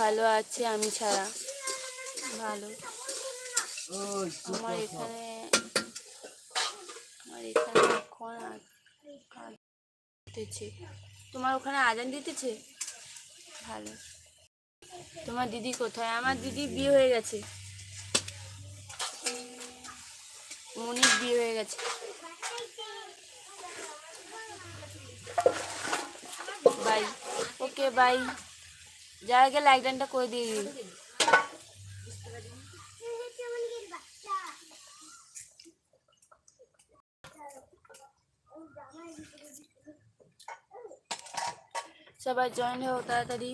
ভালো আছে, আমি ছাড়া। ভালো। আমার এখানে আমার এখানে এখন দিতেছে তোমার ওখানে আজান দিতেছে? ভালো। তোমার দিদি কোথায়? আমার দিদি বিয়ে হয়ে গেছে। মনির বিয়ে হয়ে গেছে। বাই। Okay, bye. যার আগে লাইক ডানটা করে দিয়ে দিন সবাই জয়েন হও তাড়াতাড়ি।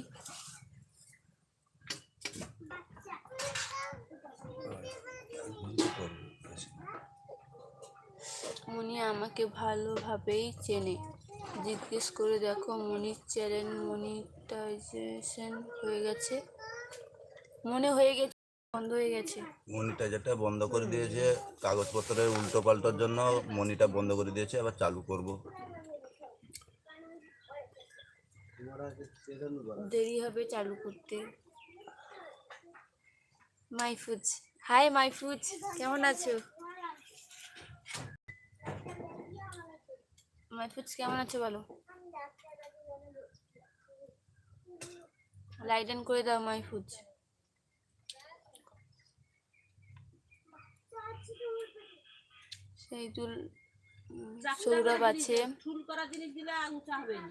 মনি আমাকে ভালোভাবেই চেনে। জিজ্ঞেস করে দেখো মনির চ্যানেল মনিটাইজেশন হয়ে গেছে? মনে হয়ে গেছে বন্ধ হয়ে গেছে। মনিটাইজারটা বন্ধ করে দিয়েছে কাগজপত্রের উল্টো পাল্টার জন্য মনিটা বন্ধ করে দিয়েছে আবার চালু করব। দেরি হবে চালু করতে। মাইফুজ হাই মাইফুজ কেমন আছো? মাইফুজ কেমন আছো বলো? লাইট অন করে দাও মাইফুজ সেইদুল উম, সৌরভ আছে। ফুল করা জিনিস দিলে উঁচা হবে না।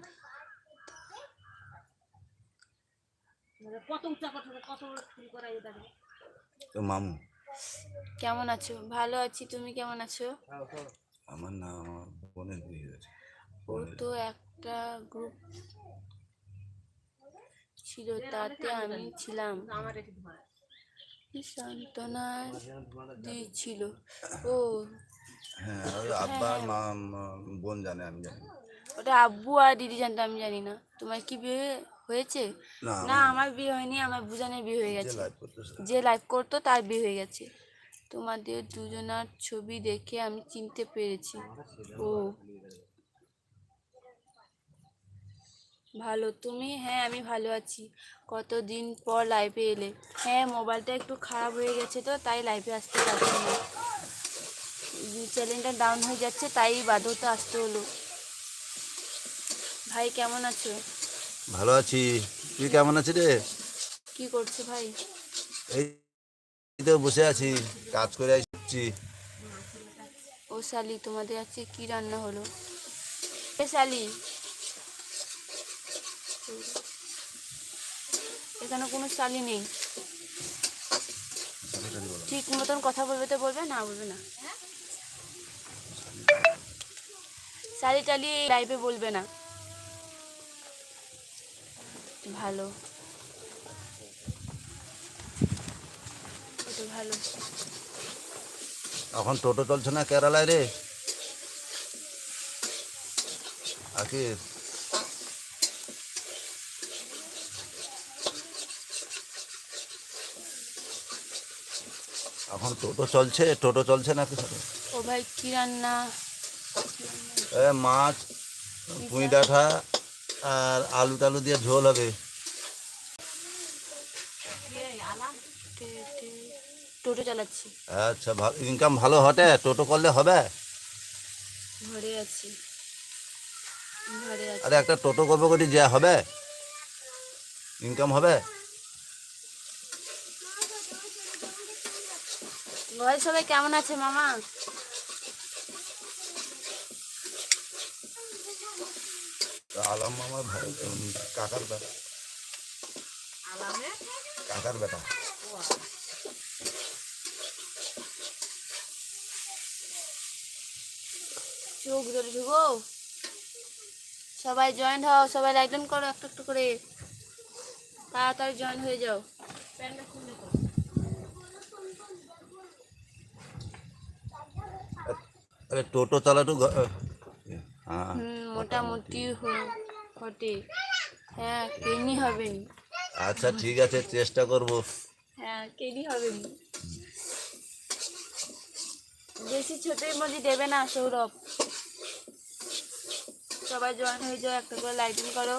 মানে কত উঁচা কত কত ফুল করা এটা তো মামু। কেমন আছো? ভালো আছি তুমি কেমন আছো? আমার না আমার বোনের বিয়ে হয়েছে। ও তো একটা গ্রুপ ছিল তাতে আমি ছিলাম। সান্ত্বনা দিয়েছিল ও হ্যাঁ আব্বা মা মা- বোন জানে আমি জানি। ওটা আব্বু আর দিদি জানতো আমি জানি না। তোমার কি বিয়ে হয়েছে? না না আমার বিয়ে হয়নি আমার বুঝানের বিয়ে হয়ে গেছে। যে লাইভ করতো তার বিয়ে হয়ে গেছে। তোমাদের দুজনার ছবি দেখে আমি চিনতে পেরেছি। ও। ভালো তুমি? হ্যাঁ আমি ভালো আছি। কতদিন পর লাইভে এলে? হ্যাঁ মোবাইলটা একটু খারাপ হয়ে গেছে তো তাই লাইভে আসতে পারছি না। চ্যানেলটা ডাউন হয়ে যাচ্ছে তাই বাধ্যতা আসতে হলো। ভাই কেমন আছো? ভালো আছি। তুই কেমন আছিস রে? কি করছ ভাই? এই তো বসে আছি, কাজ করে আসছি। ও শালি, তোমাদের আজকে কি রান্না হলো? এ শালি। এখানে কোনো শালি নেই। ঠিক মতন কথা বলবে তো বলবে, না বলবে না। শালি টালি লাইভে বলবে না। ভালো। ভালো। এখন টোটো চলছে না কেরালায় রে? আখির এখন টোটো চলছে টোটো চলছে না কিছু ও ভাই কি রান্না? এ মাছ পুঁই ডাঁটা আর আলু টালু দিয়ে ঝোল হবে। টোটো চালাচ্ছি। আচ্ছা ইনকাম ভালো হটে? টোটো করলে হবে? ঘরে আছি। ঘরে আছি। আরে একটা টোটো করব করি যা হবে। ইনকাম হবে? ঘরে সবাই কেমন আছে মামা? আলাম আমার ভাই কাকার বেটা। কাকার বেটা। চোখ ধরে ঢুকো। সবাই জয়েন হও সবাই লাইক করো একটু একটু করে। তাড়াতাড়ি জয়েন হয়ে যাও। আরে টোটো চালাটু ঘ- হ্যাঁ। মোটামুটি হ- ঘটে হ্যাঁ কেনি হবে। আচ্ছা ঠিক আছে চেষ্টা করব। কেনি হবে নি? বেশি ছোট ইমোজি দেবে না, সৌরভ। সবাই জয়েন হয়ে যাও, একটা করে লাইটিং করো।